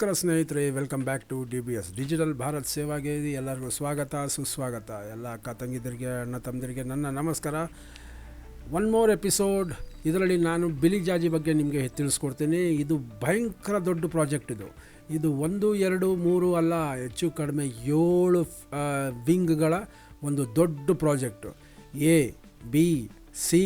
ನಮಸ್ಕಾರ ಸ್ನೇಹಿತರೆ welcome back to D B S digital Bharat ಸೇವಾಗೆ ಎಲ್ಲರಿಗೂ ಸ್ವಾಗತ, ಸುಸ್ವಾಗತ. ಎಲ್ಲ ಅಕ್ಕ ತಂಗಿದರಿಗೆ, ಅಣ್ಣ ತಮ್ಮದಿರಿಗೆ ನನ್ನ ನಮಸ್ಕಾರ. ಒನ್ ಮೋರ್ ಎಪಿಸೋಡ್ ಇದರಲ್ಲಿ ನಾನು ಬಿಲಿ ಜಾಜಿ ಬಗ್ಗೆ ನಿಮಗೆ ತಿಳಿಸ್ಕೊಡ್ತೀನಿ. ಇದು ಭಯಂಕರ ದೊಡ್ಡ ಪ್ರಾಜೆಕ್ಟ್ ಇದು. ಇದು ಒಂದು, ಎರಡು, ಮೂರು ಅಲ್ಲ, ಹೆಚ್ಚು ಕಡಿಮೆ ಏಳು ವಿಂಗ್ಗಳ ಒಂದು ದೊಡ್ಡ project A, B, C,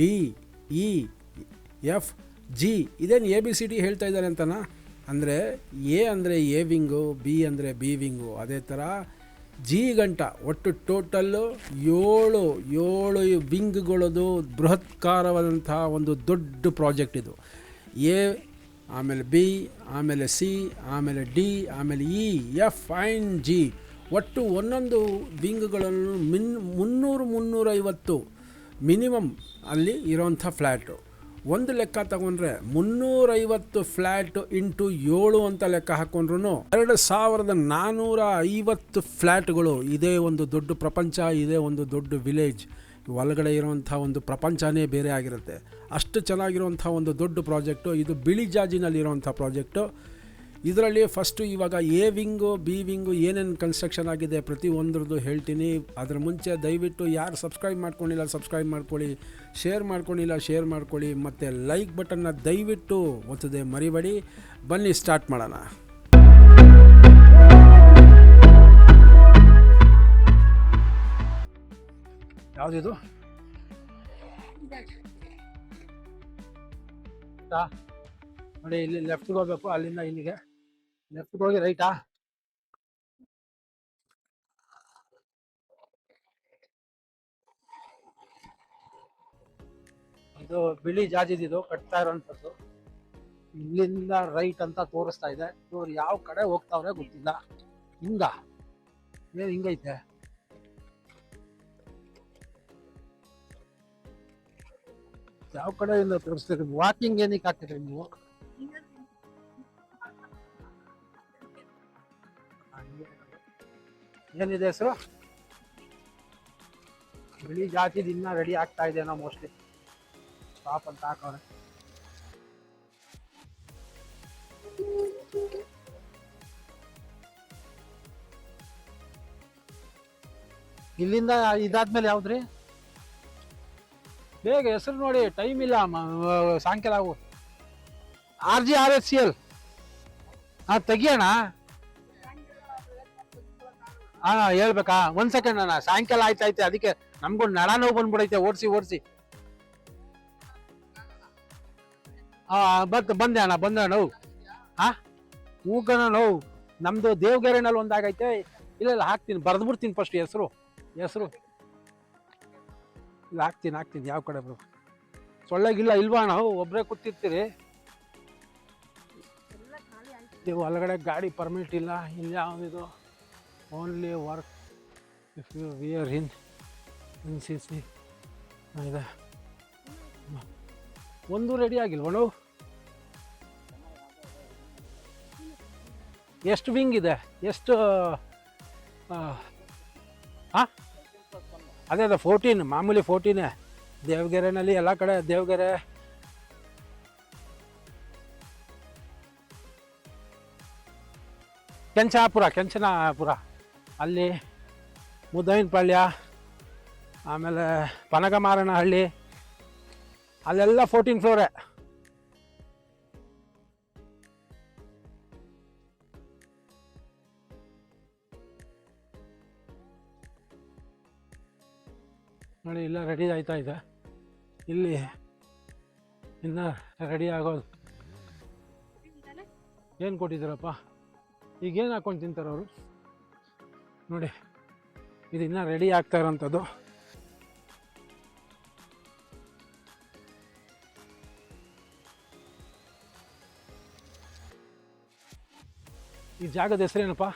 D, E, F, G, ಇದೇನು ಎ, ಬಿ, ಸಿ, ಡಿ ಹೇಳ್ತಾ ಇದ್ದಾರೆ ಅಂತನಾ? ಅಂದರೆ ಎ ಅಂದರೆ ಎ ವಿಂಗು, ಬಿ ಅಂದರೆ ಬಿ ವಿಂಗು, ಅದೇ ಥರ ಜಿ ಗಂಟ, ಒಟ್ಟು ಟೋಟಲ್ಲು ಏಳು ಏಳು ವಿಂಗ್ಗಳದು ಬೃಹತ್ಕಾರವಾದಂಥ ಒಂದು ದೊಡ್ಡ ಪ್ರಾಜೆಕ್ಟ್ ಇದು. ಎ, ಆಮೇಲೆ ಬಿ, ಆಮೇಲೆ ಸಿ, ಆಮೇಲೆ ಡಿ, ಆಮೇಲೆ ಇ, ಎಫ್ ಆ್ಯಂಡ್ ಜಿ, ಒಟ್ಟು ಒಂದೊಂದು ವಿಂಗ್ಗಳನ್ನು ಮಿನ್ ಮುನ್ನೂರು ಮುನ್ನೂರೈವತ್ತು ಮಿನಿಮಮ್ ಅಲ್ಲಿ ಇರೋಂಥ ಫ್ಲ್ಯಾಟು. ಒಂದು ಲೆಕ್ಕ ತಗೊಂಡ್ರೆ ಮುನ್ನೂರೈವತ್ತು ಫ್ಲ್ಯಾಟ್ ಇಂಟು ಏಳು ಅಂತ ಲೆಕ್ಕ ಹಾಕೊಂಡ್ರು ಎರಡು ಸಾವಿರದ ನಾನ್ನೂರ ಐವತ್ತು ಫ್ಲ್ಯಾಟ್ಗಳು ಇದೇ ಒಂದು ದೊಡ್ಡ ಪ್ರಪಂಚ, ಇದೇ ಒಂದು ದೊಡ್ಡ ವಿಲೇಜ್. ಒಳಗಡೆ ಇರುವಂಥ ಒಂದು ಪ್ರಪಂಚನೇ ಬೇರೆ ಆಗಿರುತ್ತೆ. ಅಷ್ಟು ಚೆನ್ನಾಗಿರುವಂಥ ಒಂದು ದೊಡ್ಡ ಪ್ರಾಜೆಕ್ಟು, ಇದು ಬಿಳಿ ಜಾಜಿನಲ್ಲಿರುವಂಥ ಪ್ರಾಜೆಕ್ಟು. ಇದರಲ್ಲಿ ಫಸ್ಟು ಇವಾಗ ಎ ವಿಂಗು, ಬಿ ವಿಂಗು ಏನೇನು ಕನ್ಸ್ಟ್ರಕ್ಷನ್ ಆಗಿದೆ ಪ್ರತಿ ಒಂದ್ರದ್ದು ಹೇಳ್ತೀನಿ. ಅದ್ರ ಮುಂಚೆ ದಯವಿಟ್ಟು ಯಾರು ಸಬ್ಸ್ಕ್ರೈಬ್ ಮಾಡ್ಕೊಂಡಿಲ್ಲ ಸಬ್ಸ್ಕ್ರೈಬ್ ಮಾಡ್ಕೊಳ್ಳಿ. ಶೇರ್ ಮಾಡ್ಕೊಂಡಿಲ್ಲ ಶೇರ್ ಮಾಡ್ಕೊಳ್ಳಿ, ಮತ್ತು ಲೈಕ್ ಬಟನ್ನ ದಯವಿಟ್ಟು ಒತ್ತದೆ ಮರಿಬೇಡಿ. ಬನ್ನಿ ಸ್ಟಾರ್ಟ್ ಮಾಡೋಣ. ಯಾವುದಿದು ನೋಡಿ, ಇಲ್ಲಿ ಲೆಫ್ಟ್ಗೆ ಹೋಗ್ಬೇಕು, ಅಲ್ಲಿಂದ ಇಲ್ಲಿಗೆ. ಲೆಫ್ಟ್ಗೆ ಹೋಗಿ ರೈಟಾ ಇದು ಬಿಳಿ ಜಾಜಿದಿದು ಕಟ್ತಾ ಇರೋಂಥದ್ದು. ಇಲ್ಲಿಂದ ರೈಟ್ ಅಂತ ತೋರಿಸ್ತಾ ಇದೆ. ಇವ್ರು ಯಾವ ಕಡೆ ಹೋಗ್ತಾವ್ರೆ ಗೊತ್ತಿಲ್ಲ. ಹಿಂಗ. ಏನ್ ಹಿಂಗೈತೆ. ಯಾವ ಕಡೆಯಿಂದ ತೋರಿಸ್ತೀರಿ? ವಾಕಿಂಗ್ ಏನಕ್ಕೆ ಹಾಕ್ತೀರಿ ನೀವು? ಏನಿದೆ ಹೆಸರು? ಬಿಳಿ ಜಾತಿದಿನ್ನ ರೆಡಿ ಆಗ್ತಾ ಇದೆನೋ ಮೋಸ್ಟ್ಲಿ? ಸ್ಟಾಪ್ ಅಂತ ಹಾಕವ್ರೆ ಇಲ್ಲಿಂದ ಇದಾದ್ಮೇಲೆ ಯಾವ್ದ್ರಿ? ಬೇಗ ಹೆಸರು ನೋಡಿ ಟೈಮ್ ಇಲ್ಲ ಸಾಯಂಕಾಲ ಆಗು. R G R S C L. ಹಾ ತೆಗಿಯೋಣ. ಹಾ ಹೇಳ್ಬೇಕಾ? ಒಂದ್ ಸೆಕೆಂಡ್ ಅಣ್ಣ ಸಾಯಂಕಾಲ ಆಯ್ತಾಯ್ತೆ ಅದಕ್ಕೆ ನಮ್ಗೊಂದು ನಡ ನೋವು ಬಂದ್ಬಿಡೈತೆ ಓಡಿಸಿ ಓಡಿಸಿ. ಹಾ ಬತ್, ಬಂದೆ ಅಣ್ಣ, ಬಂದೆ ನೋವು ಹಾ? ಹೂಕಣ ನೋವು ನಮ್ದು ದೇವಗೆರೆನಲ್ಲಿ ಒಂದಾಗೈತೆ. ಇಲ್ಲ ಇಲ್ಲ, ಹಾಕ್ತೀನಿ. ಬರ್ದ್ಬಿಡ್ತೀನಿ ಫಸ್ಟ್ ಹೆಸರು. ಹೆಸರು. ಇಲ್ಲ, ಹಾಕ್ತೀನಿ ಹಾಕ್ತೀನಿ. ಯಾವ ಕಡೆ ಬರೋ. ಸೊಳ್ಳೆಗಿಲ್ಲ ಇಲ್ವಾ ನಾವು ಒಬ್ಬರೇ ಕೂತಿರ್ತೀರಿ. ನೀವು ಒಳಗಡೆ ಗಾಡಿ ಪರ್ಮಿಟ್ ಇಲ್ಲ. ಇಲ್ಲಿ ಯಾವುದಿದು only work if you wear in in C C ಇದೆ. ಒಂದು ರೆಡಿ ಆಗಿಲ್ವ ನಾವು ಎಷ್ಟು ವಿಂಗ್ ಇದೆ? ಎಷ್ಟು ಹಾಂ ಅದೇ ಅದೇ ಫೋರ್ಟೀನ್ ಮಾಮೂಲಿ ಫೋರ್ಟೀನೇ ದೇವಗೆರೆನಲ್ಲಿ ಎಲ್ಲ ಕಡೆ, ದೇವಗೆರೆ. ಕೆಂಚಾಪುರ, ಕೆಂಚನಾಪುರ. ಅಲ್ಲಿ ಮುದ್ದೈನಪಾಳ್ಯ ಆಮೇಲೆ ಪನಗಮಾರನಹಳ್ಳಿ. ಅಲ್ಲೆಲ್ಲ ಫೋರ್ಟೀನ್ ಫ್ಲೋರೇ ನೋಡಿ, ಇಲ್ಲ ರೆಡಿ ಆಯ್ತಾ ಇದೆ. ಇಲ್ಲಿ ಇನ್ನ ರೆಡಿ ಆಗೋದು ಏನು ಕೊಟ್ಟಿದ್ದೀರಪ್ಪ? ಈಗೇನು ಹಾಕ್ಕೊಂಡು ಹಾಕೊಂಡು ತಿಂತಾರೆ ಅವರು? ನೋಡಿ, ಇದು ಇನ್ನೂ ರೆಡಿ ಆಗ್ತಾ ಇರೋಂಥದ್ದು. ಈ ಜಾಗದ ಹೆಸರೇನಪ್ಪ?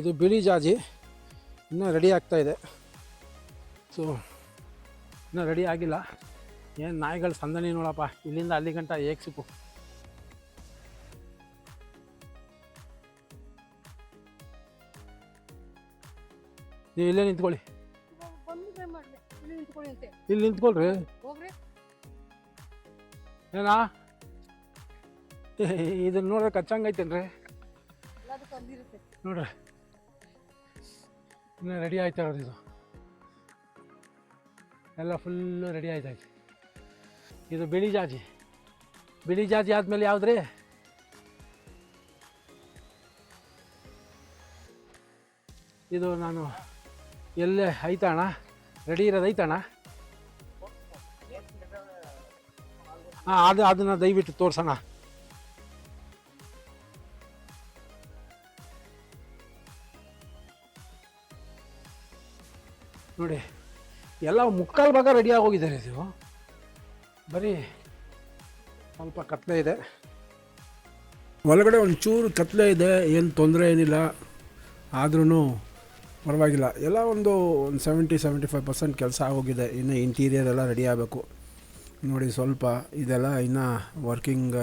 ಇದು ಬಿಳಿ ಜಾಜಿ. ಇನ್ನೂ ರೆಡಿ ಆಗ್ತಾ ಇದೆ. ಸೊ ಇನ್ನೂ ರೆಡಿ ಆಗಿಲ್ಲ. ಏನು ನಾಯಿಗಳು ಸಂದಣಿ ನೋಡಪ್ಪ. ಇಲ್ಲಿಂದ ಅಲ್ಲಿ ಗಂಟ ಹೇಗೆ ಸಿಕ್ಕು? ನೀವು ಇಲ್ಲೇ ನಿಂತ್ಕೊಳ್ಳಿ. ಇಲ್ಲಿ ನಿಂತ್ಕೊಳ್ರಿ ಏನಾ? ಇದನ್ನ ನೋಡ್ರೆ ಕಚ್ಚಂಗೈತೇನ್ರಿ ನೋಡ್ರಿ. ಇನ್ನು ರೆಡಿ ಆಯ್ತಾ ಇರೋದು ಇದು. ಎಲ್ಲ ಫುಲ್ಲು ರೆಡಿ ಆಯ್ತಾಯ್ತು ಇದು ಬಿಳಿ ಜಾಜಿ. ಬಿಳಿ ಜಾಜಿ ಆದಮೇಲೆ ಯಾವ್ದ್ರಿ? ಇದು ನಾನು ಎಲ್ಲೇ ಐತಾಣ ರೆಡಿ ಇರೋದು ಐತಣ್ಣ? ಹಾಂ ಅದು ಅದನ್ನು ದಯವಿಟ್ಟು ತೋರ್ಸೋಣ ನೋಡಿ, ಎಲ್ಲ ಮುಕ್ಕಾಲು ಭಾಗ ರೆಡಿ ಆಗೋಗಿದ್ದಾರೆ ಇದು. ಬರೀ ಸ್ವಲ್ಪ ಕತ್ಲೆ ಇದೆ. ಒಳಗಡೆ ಒಂಚೂರು ಕತ್ಲೆ ಇದೆ, ಏನು ತೊಂದರೆ ಏನಿಲ್ಲ. ಆದ್ರೂ ಪರವಾಗಿಲ್ಲ. ಎಲ್ಲ ಒಂದು ಒಂದು ಸೆವೆಂಟಿ ಸೆವೆಂಟಿ ಫೈವ್ ಪರ್ಸೆಂಟ್ ಕೆಲಸ ಆಗೋಗಿದೆ. ಇನ್ನು ಇಂಟೀರಿಯರ್ ಎಲ್ಲ ರೆಡಿ ಆಗಬೇಕು. ನೋಡಿ, ಸ್ವಲ್ಪ ಇದೆಲ್ಲ ಇನ್ನು ವರ್ಕಿಂಗ್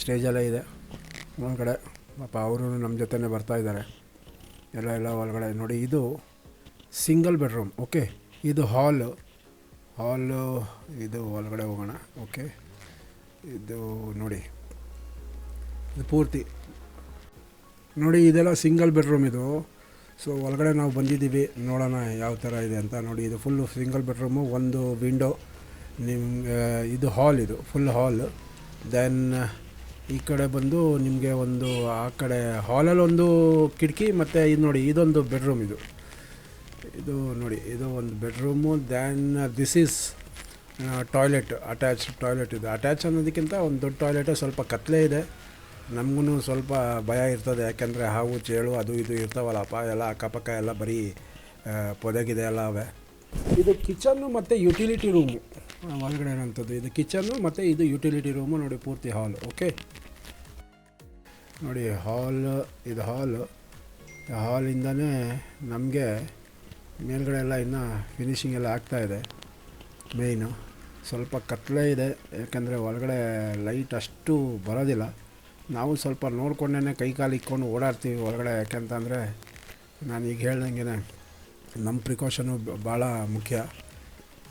ಸ್ಟೇಜಲ್ಲೇ ಇದೆ. ಒಳಗಡೆ. ಪಾಪ, ಅವರು ನಮ್ಮ ಜೊತೆನೇ ಬರ್ತಾ ಇದ್ದಾರೆ. ಎಲ್ಲ ಎಲ್ಲ ಒಳಗಡೆ. ನೋಡಿ, ಇದು ಸಿಂಗಲ್ ಬೆಡ್ರೂಮ್ ಓಕೆ ಇದು ಹಾಲು ಹಾಲು ಇದು ಒಳಗಡೆ ಹೋಗೋಣ. ಓಕೆ ಇದು ನೋಡಿ. ಇದು ಪೂರ್ತಿ. ನೋಡಿ, ಇದೆಲ್ಲ ಸಿಂಗಲ್ ಬೆಡ್ರೂಮ್ ಇದು. ಸೊ ಒಳಗಡೆ ನಾವು ಬಂದಿದ್ದೀವಿ. ನೋಡೋಣ ಯಾವ ಥರ ಇದೆ ಅಂತ. ನೋಡಿ, ಇದು ಫುಲ್ಲು ಸಿಂಗಲ್ ಬೆಡ್ರೂಮು ಒಂದು ವಿಂಡೋ ನಿಮ್ಗೆ, ಇದು ಹಾಲ್ ಇದು. ಫುಲ್ ಹಾಲ್ ದೆನ್ ಈ ಕಡೆ ಬಂದು ನಿಮಗೆ ಒಂದು, ಆ ಕಡೆ ಹಾಲಲ್ಲಿ ಒಂದು ಕಿಟಕಿ ಮತ್ತು ಇದು ನೋಡಿ, ಇದೊಂದು ಬೆಡ್ರೂಮ್ ಇದು. ಇದು ನೋಡಿ, ಇದು ಒಂದು bedroom then this is toilet attach toilet ಇದು. ಅಟ್ಯಾಚ್ ಅನ್ನೋದಕ್ಕಿಂತ ಒಂದು ದೊಡ್ಡ ಟಾಯ್ಲೆಟೇ ಸ್ವಲ್ಪ ಕತ್ತಲೆ ಇದೆ. ನಮಗೂ ಸ್ವಲ್ಪ ಭಯ ಇರ್ತದೆ. ಯಾಕೆಂದರೆ ಹಾವು, ಚೇಳು, ಅದು ಇದು ಇರ್ತಾವಲ್ಲ ಅಪ್ಪ ಎಲ್ಲ ಅಕ್ಕಪಕ್ಕ ಎಲ್ಲ ಬರೀ ಪೊದಗಿದೆ ಎಲ್ಲ ಅವೆ. ಇದು ಕಿಚನ್ನು ಮತ್ತು ಯುಟಿಲಿಟಿ ರೂಮು. ಒಳಗಡೆ ಇರೋಂಥದ್ದು ಇದು ಕಿಚನ್ನು ಮತ್ತು ಇದು ಯುಟಿಲಿಟಿ ರೂಮು. ನೋಡಿ, ಪೂರ್ತಿ ಹಾಲ್, ಓಕೆ? ನೋಡಿ, ಹಾಲ್, ಇದು ಹಾಲ್. ಹಾಲಿಂದನೇ ನಮಗೆ ಮೇಲ್ಗಡೆ ಎಲ್ಲ ಇನ್ನೂ ಫಿನಿಶಿಂಗ್ ಎಲ್ಲ ಆಗ್ತಾಯಿದೆ ಮೇಯ್ನು ಸ್ವಲ್ಪ ಕತ್ತಲೆ ಇದೆ. ಯಾಕೆಂದರೆ ಒಳಗಡೆ ಲೈಟ್ ಅಷ್ಟು ಬರೋದಿಲ್ಲ. ನಾವು ಸ್ವಲ್ಪ ನೋಡ್ಕೊಂಡೇ ಕೈ ಕಾಲು ಇಕ್ಕೊಂಡು ಓಡಾಡ್ತೀವಿ ಒಳಗಡೆ. ಯಾಕೆಂತಂದರೆ ನಾನು ಈಗ ಹೇಳ್ದಂಗೆ ನಮ್ಮ ಪ್ರಿಕಾಷನು ಭಾಳ ಮುಖ್ಯ.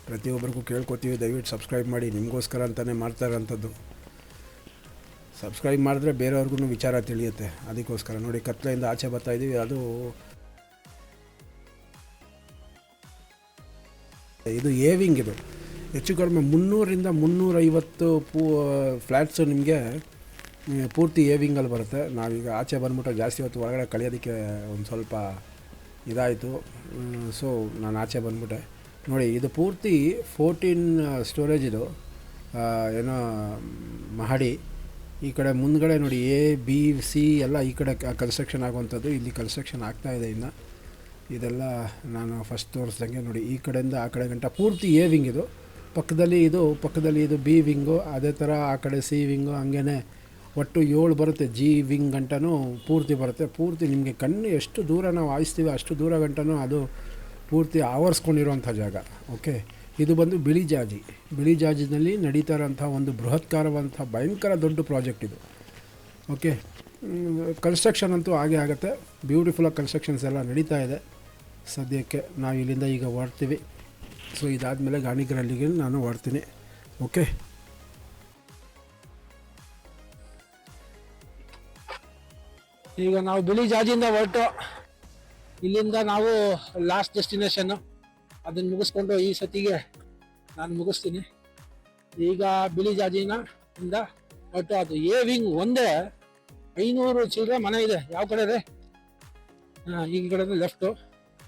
ಪ್ರತಿಯೊಬ್ಬರಿಗೂ ಕೇಳ್ಕೊತೀವಿ. ದಯವಿಟ್ಟು ಸಬ್ಸ್ಕ್ರೈಬ್ ಮಾಡಿ. ನಿಮಗೋಸ್ಕರ ಅಂತಲೇ ಮಾಡ್ತಾ ಇರೋಂಥದ್ದು. ಸಬ್ಸ್ಕ್ರೈಬ್ ಮಾಡಿದ್ರೆ ಬೇರೆಯವ್ರಿಗೂ ವಿಚಾರ ತಿಳಿಯುತ್ತೆ. ಅದಕ್ಕೋಸ್ಕರ ನೋಡಿ, ಕತ್ಲೆಯಿಂದ ಆಚೆ ಬರ್ತಾಯಿದ್ದೀವಿ ಅದು ಇದು ಏವಿಂಗ್ ಇದು. ಹೆಚ್ಚು ಕಡಿಮೆ ಮುನ್ನೂರಿಂದ ಮುನ್ನೂರೈವತ್ತು ಪೂ ಫ್ಲ್ಯಾಟ್ಸು ನಿಮಗೆ ಪೂರ್ತಿ ಏವಿಂಗಲ್ಲಿ ಬರುತ್ತೆ. ನಾವೀಗ ಆಚೆ ಬಂದ್ಬಿಟ್ಟು ಜಾಸ್ತಿ ಹೊತ್ತು ಒಳಗಡೆ ಕಳಿಯೋದಕ್ಕೆ ಒಂದು ಸ್ವಲ್ಪ ಇದಾಯಿತು. ಸೊ, ನಾನು ಆಚೆ ಬಂದ್ಬಿಟ್ಟೆ. ನೋಡಿ, ಇದು ಪೂರ್ತಿ ಫೋರ್ಟೀನ್ ಸ್ಟೋರೇಜ್ ಇದು. ಏನೋ, ಮಹಡಿ. ಈ ಕಡೆ ಮುಂದ್ಗಡೆ ನೋಡಿ ಎ, ಬಿ, ಸಿ ಎಲ್ಲ ಈ ಕಡೆ ಕನ್ಸ್ಟ್ರಕ್ಷನ್ ಆಗುವಂಥದ್ದು. ಇಲ್ಲಿ ಕನ್ಸ್ಟ್ರಕ್ಷನ್ ಆಗ್ತಾ ಇದೆ ಇನ್ನು. ಇದೆಲ್ಲ ನಾನು ಫಸ್ಟ್ ತೋರಿಸ್ದಂಗೆ ನೋಡಿ. ಈ ಕಡೆಯಿಂದ ಆ ಕಡೆ ಗಂಟ ಪೂರ್ತಿ ಎ ವಿಂಗ್ ಇದು. ಪಕ್ಕದಲ್ಲಿ ಇದು ಪಕ್ಕದಲ್ಲಿ ಇದು ಬಿ ವಿಂಗು ಅದೇ ಥರ ಆ ಕಡೆ ಸಿ ವಿಂಗು ಹಂಗೇ ಒಟ್ಟು ಏಳು ಬರುತ್ತೆ. ಜಿ ವಿಂಗ್ ಗಂಟನೂ ಪೂರ್ತಿ ಬರುತ್ತೆ. ಪೂರ್ತಿ ನಿಮಗೆ ಕಣ್ಣು ಎಷ್ಟು ದೂರ ನಾವು ಆಯಿಸ್ತೀವಿ ಅಷ್ಟು ದೂರ ಗಂಟನೂ ಅದು ಪೂರ್ತಿ ಆವರಿಸ್ಕೊಂಡಿರುವಂಥ ಜಾಗ. ಓಕೆ ಇದು ಬಂದು ಬಿಳಿ ಜಾಜಿ. ಬಿಳಿ ಜಾಜಿನಲ್ಲಿ ನಡೀತಾ ಇರೋಂಥ ಒಂದು ಬೃಹತ್ಕಾರವಂಥ ಭಯಂಕರ ದೊಡ್ಡ ಪ್ರಾಜೆಕ್ಟ್ ಇದು. ಓಕೆ ಕನ್ಸ್ಟ್ರಕ್ಷನ್ ಅಂತೂ ಹಾಗೆ ಆಗುತ್ತೆ. ಬ್ಯೂಟಿಫುಲ್ಲಾಗಿ ಕನ್ಸ್ಟ್ರಕ್ಷನ್ಸ್ ಎಲ್ಲ ನಡೀತಾ ಇದೆ. ಸದ್ಯಕ್ಕೆ ನಾವು ಇಲ್ಲಿಂದ ಈಗ ಹೊರಡ್ತೀವಿ. ಸೊ ಇದಾದಮೇಲೆ ಗಾಣಿಗರಲ್ಲಿಗೆ ನಾನು ಹೊರಡ್ತೀನಿ. ಓಕೆ ಈಗ ನಾವು ಬಿಳಿ ಜಾಜಿಯಿಂದ ಹೊರಟು. ಇಲ್ಲಿಂದ ನಾವು ಲಾಸ್ಟ್ ಡೆಸ್ಟಿನೇಷನ್ನು ಅದನ್ನು ಮುಗಿಸ್ಕೊಂಡು ಈ ಸತಿಗೆ ನಾನು ಮುಗಿಸ್ತೀನಿ. ಈಗ ಬಿಳಿ ಜಾಜಿನ ಇಂದ ಹೊರಟು. ಅದು ಎ ವಿಂಗ್ ಒಂದೇ. ಐನೂರು ಚಿಲ್ಲರೆ ಮನೆ ಇದೆ. ಯಾವ ಕಡೆ ಇದೆ ಹಾಂ, ಈ ಕಡೆ ಲೆಫ್ಟು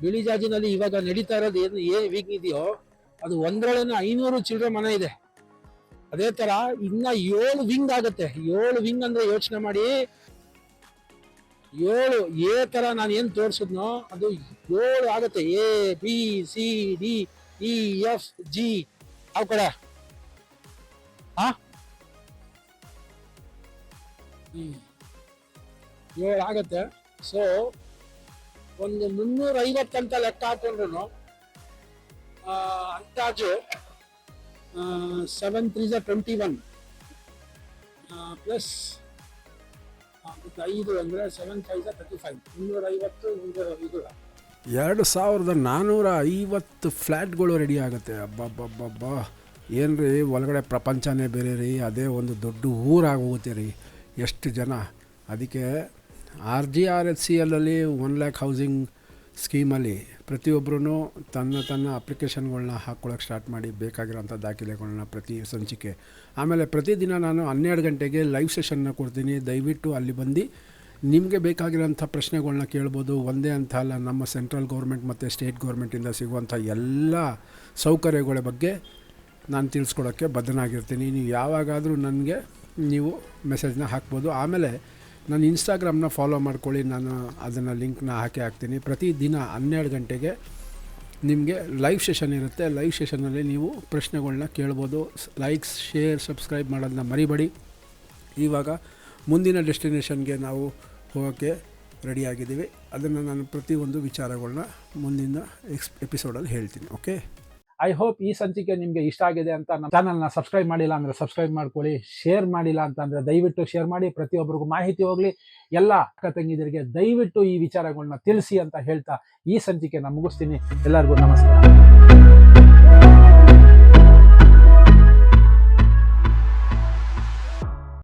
ಬಿಳಿ ಜಾಜಿನಲ್ಲಿ ಇವಾಗ ನಡೀತಾ ಇರೋದು ಏನು ಏ ವಿಂಗ್ ಇದೆಯೋ, ಅದು ಒಂದರೊಳನ ಐನೂರು ಚಿಲ್ಡ್ರೆ ಮನೆ ಇದೆ. ಅದೇ ತರ ಇನ್ನ ಏಳು ವಿಂಗ್ ಆಗುತ್ತೆ. ಏಳು ವಿಂಗ್ ಅಂದ್ರೆ ಯೋಚನೆ ಮಾಡಿ. ಏಳು ಏ ತರ ನಾನು ಏನ್ ತೋರಿಸಿದ್ನೋ, ಅದು ಏಳು ಆಗುತ್ತೆ. A, B, C, D, E, F, G. ಯಾವ ಕಡೆ? ಹಾ ಏಳು ಆಗತ್ತೆ. ಸೊ ಒಂದು ಮುನ್ನೂರ ಐವತ್ತಂತ ಲೆಕ್ಕ ಹಾಕೊಂಡ್ರು ಅಂದಾಜು seven three twenty one plus ಐದು ಅಂದರೆ ಸೆವೆನ್ ಫೈವ್ ತರ್ಟಿ ಫೈವ್ ಮುನ್ನೂರ ಐವತ್ತು ಮುನ್ನೂರ ಐದು ಎರಡು ಸಾವಿರದ ನಾನ್ನೂರ ಐವತ್ತು ಫ್ಲ್ಯಾಟ್ಗಳು ರೆಡಿ ಆಗುತ್ತೆ. ಅಬ್ಬಬ್ಬಬ್ಬಬ್ಬ. ಏನು ರೀ ಒಳಗಡೆ ಪ್ರಪಂಚನೇ ಬೇರೆ ರೀ, ಅದೇ ಒಂದು ದೊಡ್ಡ ಊರಾಗೋಗುತ್ತೆ ರೀ ಎಷ್ಟು ಜನ? ಅದಕ್ಕೆ R G R H C L one lakh housing ಸ್ಕೀಮಲ್ಲಿ ಪ್ರತಿಯೊಬ್ಬರೂ ತನ್ನ ತನ್ನ ಅಪ್ಲಿಕೇಶನ್ಗಳನ್ನ ಹಾಕ್ಕೊಳಕ್ಕೆ ಸ್ಟಾರ್ಟ್ ಮಾಡಿ ಬೇಕಾಗಿರೋಂಥ ದಾಖಲೆಗಳನ್ನ ಪ್ರತಿ ಸಂಚಿಕೆ. ಆಮೇಲೆ ಪ್ರತಿದಿನ ನಾನು ಹನ್ನೆರಡು ಗಂಟೆಗೆ ಲೈವ್ ಸೆಷನ್ನ ಕೊಡ್ತೀನಿ. ದಯವಿಟ್ಟು ಅಲ್ಲಿ ಬಂದು ನಿಮಗೆ ಬೇಕಾಗಿರೋಂಥ ಪ್ರಶ್ನೆಗಳನ್ನ ಕೇಳ್ಬೋದು. ಒಂದೇ ಅಂತ ಅಲ್ಲ, ನಮ್ಮ ಸೆಂಟ್ರಲ್ ಗೌರ್ಮೆಂಟ್ ಮತ್ತು ಸ್ಟೇಟ್ ಗೌರ್ಮೆಂಟಿಂದ ಸಿಗುವಂಥ ಎಲ್ಲ ಸೌಕರ್ಯಗಳ ಬಗ್ಗೆ ನಾನು ತಿಳಿಸ್ಕೊಡೋಕ್ಕೆ ಬದ್ಧನಾಗಿರ್ತೀನಿ. ನೀವು ಯಾವಾಗಾದರೂ ನನಗೆ ನೀವು ಮೆಸೇಜ್ನ ಹಾಕ್ಬೋದು. ಆಮೇಲೆ ನಾನು ಇನ್ಸ್ಟಾಗ್ರಾಮ್ನ ಫಾಲೋ ಮಾಡ್ಕೊಳ್ಳಿ. ನಾನು ಅದನ್ನು ಲಿಂಕ್ನ ಹಾಕಿ ಹಾಕ್ತೀನಿ. ಪ್ರತಿದಿನ ಹನ್ನೆರಡು ಗಂಟೆಗೆ ನಿಮಗೆ ಲೈವ್ ಸೆಷನ್ ಇರುತ್ತೆ. ಲೈವ್ ಸೆಷನಲ್ಲಿ ನೀವು ಪ್ರಶ್ನೆಗಳನ್ನ ಕೇಳ್ಬೋದು. ಲೈಕ್ಸ್ ಶೇರ್ ಸಬ್ಸ್ಕ್ರೈಬ್ ಮಾಡೋದನ್ನ ಮರಿಬೇಡಿ. ಇವಾಗ ಮುಂದಿನ ಡೆಸ್ಟಿನೇಷನ್ಗೆ ನಾವು ಹೋಗೋಕ್ಕೆ ರೆಡಿಯಾಗಿದ್ದೀವಿ ಅದನ್ನು ನಾನು ಪ್ರತಿಯೊಂದು ವಿಚಾರಗಳನ್ನ ಮುಂದಿನ ಎಕ್ಸ್ ಎಪಿಸೋಡಲ್ಲಿ ಹೇಳ್ತೀನಿ. ಓಕೆ ಐ ಹೋಪ್ ಈ ಸಂಚಿಕೆ ನಿಮಗೆ ಇಷ್ಟ ಆಗಿದೆ ಅಂತ ನಮ್ಮ ಚಾನಲ್ನ ಸಬ್ಸ್ಕ್ರೈಬ್ ಮಾಡಿಲ್ಲ ಅಂದರೆ ಸಬ್ಸ್ಕ್ರೈಬ್ ಮಾಡ್ಕೊಳ್ಳಿ ಶೇರ್ ಮಾಡಿಲ್ಲ ಅಂತ ಅಂದರೆ ದಯವಿಟ್ಟು ಶೇರ್ ಮಾಡಿ, ಪ್ರತಿಯೊಬ್ಬರಿಗೂ ಮಾಹಿತಿ ಹೋಗಲಿ. ಎಲ್ಲ ಅಕ್ಕ ತಂಗಿದರಿಗೆ ದಯವಿಟ್ಟು ಈ ವಿಚಾರಗಳನ್ನ ತಿಳಿಸಿ ಅಂತ ಹೇಳ್ತಾ ಈ ಸಂಚಿಕೆನ ಮುಗಿಸ್ತೀನಿ. ಎಲ್ಲರಿಗೂ ನಮಸ್ಕಾರ.